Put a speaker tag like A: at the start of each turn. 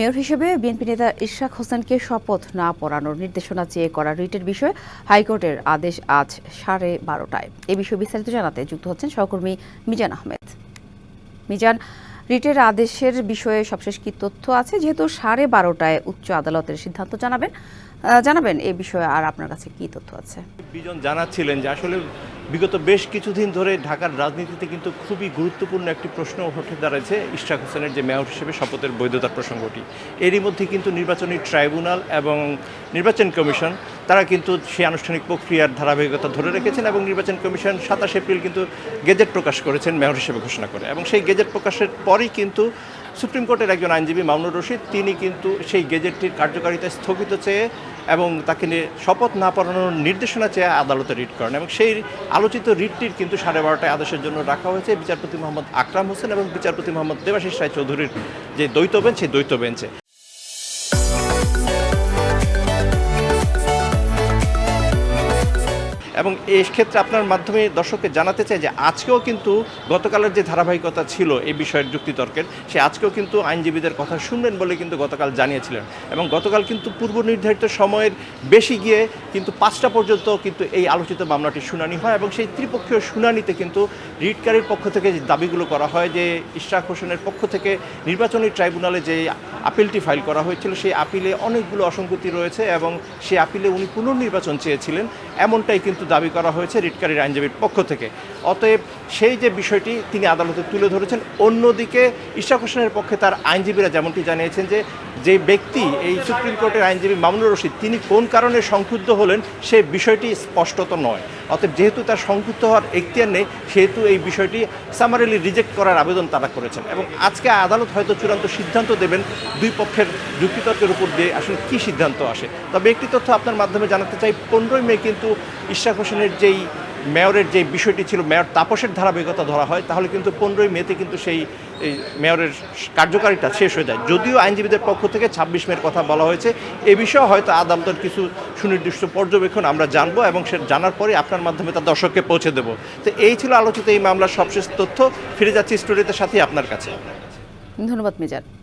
A: Mayor হিসেবে BNP নেতা ইশরাক হোসেনকে শপথ না পড়ানোর নির্দেশনা চেয়ে করা রিটের বিষয়ে, হাইকোর্টের আদেশ আজ সাড়ে বারোটায়। এ বিষয়ে বিস্তারিত জানাতে যুক্ত হচ্ছেন সহকর্মী মিজান আহমেদ। মিজান, রিটের আদেশের বিষয়ে সবশেষ কি তথ্য আছে? যেহেতু সাড়ে বারোটায় উচ্চ আদালতের সিদ্ধান্ত জানাবেন জানাবেন এ বিষয়ে আর আপনার কাছে কি তথ্য আছে?
B: বিজন জানাচ্ছিলেন যে আসলে বিগত বেশ কিছুদিন ধরে ঢাকার রাজনীতিতে কিন্তু খুবই গুরুত্বপূর্ণ একটি প্রশ্ন উঠে দাঁড়াচ্ছে ইশরাক হোসেনের যে মেয়র হিসেবে শপথের বৈধতার প্রসঙ্গটি। এরই মধ্যে কিন্তু নির্বাচনী ট্রাইব্যুনাল এবং নির্বাচন কমিশন, তারা কিন্তু সেই আনুষ্ঠানিক প্রক্রিয়ার ধারাবাহিকতা ধরে রেখেছেন এবং নির্বাচন কমিশন সাতাশ এপ্রিল কিন্তু গেজেট প্রকাশ করেছেন মেয়র হিসেবে ঘোষণা করে। এবং সেই গেজেট প্রকাশের পরই কিন্তু সুপ্রিম কোর্টের একজন আইনজীবী মামুনুর রশিদ, তিনি কিন্তু সেই গেজেটটির কার্যকারিতা স্থগিত চেয়ে এবং তাকে শপথ না পড়ানোর নির্দেশনা চেয়ে আদালতে রিট করেন এবং সেই আলোচিত রিটটির কিন্তু সাড়ে বারোটায় আদেশের জন্য রাখা হয়েছে বিচারপতি মোহাম্মদ আকরাম হোসেন এবং বিচারপতি মোহাম্মদ দেবাশিস রায় চৌধুরীর যে দ্বৈত বেঞ্চ, সেই দ্বৈত বেঞ্চে। এবং এই ক্ষেত্রে আপনার মাধ্যমে দর্শককে জানাতে চাই যে আজকেও কিন্তু গতকালের যে ধারাবাহিকতা ছিল এই বিষয়ের যুক্তিতর্কের, সে আজকেও কিন্তু আইনজীবীদের কথা শুনবেন বলে কিন্তু গতকাল জানিয়েছিলেন। এবং গতকাল কিন্তু পূর্ব নির্ধারিত সময়ের বেশি গিয়ে কিন্তু পাঁচটা পর্যন্ত কিন্তু এই আলোচিত মামলাটি শুনানি হয় এবং সেই ত্রিপক্ষীয় শুনানিতে কিন্তু রিটকারীর পক্ষ থেকে যে দাবিগুলো করা হয় যে ইশরাক হোসেনের পক্ষ থেকে নির্বাচনী ট্রাইব্যুনালে যে আপিলটি ফাইল করা হয়েছিল। সেই আপিলে অনেকগুলো অসঙ্গতি রয়েছে এবং সেই আপিলে উনি পুনর্নির্বাচন চেয়েছিলেন। এমনটাই কিন্তু দাবি করা হয়েছে রিটকারীর আইনজীবীর পক্ষ থেকে। অতএব সেই যে বিষয়টি তিনি আদালতে তুলে ধরেছেন, অন্যদিকে ইশাক হোসেনের পক্ষে তার আইনজীবীরা যেমনটি জানিয়েছেন যে যে ব্যক্তি এই সুপ্রিম কোর্টের আইনজীবী মামুনুর রশিদ, তিনি কোন কারণে সংক্ষুব্ধ হলেন সে বিষয়টি স্পষ্টত নয়। অতএব যেহেতু তার সংক্ষুব্ধ হওয়ার এখতিয়ার নেই, সেহেতু এই বিষয়টি সামারেলি রিজেক্ট করার আবেদন তারা করেছেন। এবং আজকে আদালত হয়তো চূড়ান্ত সিদ্ধান্ত দেবেন দুই পক্ষের যুক্তিতর্কের উপর দিয়ে আসলে কী সিদ্ধান্ত আসে। তবে একটি তথ্য আপনার মাধ্যমে জানাতে চাই, পনেরোই মে কিন্তু ইশরাক হোসেনের যেই মেয়রের যে বিষয়টি ছিল, মেয়র তাপসের ধারাবাহিকতা ধরা হয়, তাহলে কিন্তু পনেরোই মেতে কিন্তু সেই মেয়রের কার্যকারিতা শেষ হয়ে যায়। যদিও আইনজীবীদের পক্ষ থেকে ছাব্বিশ মের কথা বলা হয়েছে, এ বিষয়ে হয়তো আদালতের কিছু সুনির্দিষ্ট পর্যবেক্ষণ আমরা জানব এবং সে জানার পরে আপনার মাধ্যমে তা দর্শককে পৌঁছে দেবো। তো এই ছিল আলোচিত এই মামলার সবশেষ তথ্য। ফিরে যাচ্ছি স্টোরিতে সাথে আপনার কাছে।
A: ধন্যবাদ মিজান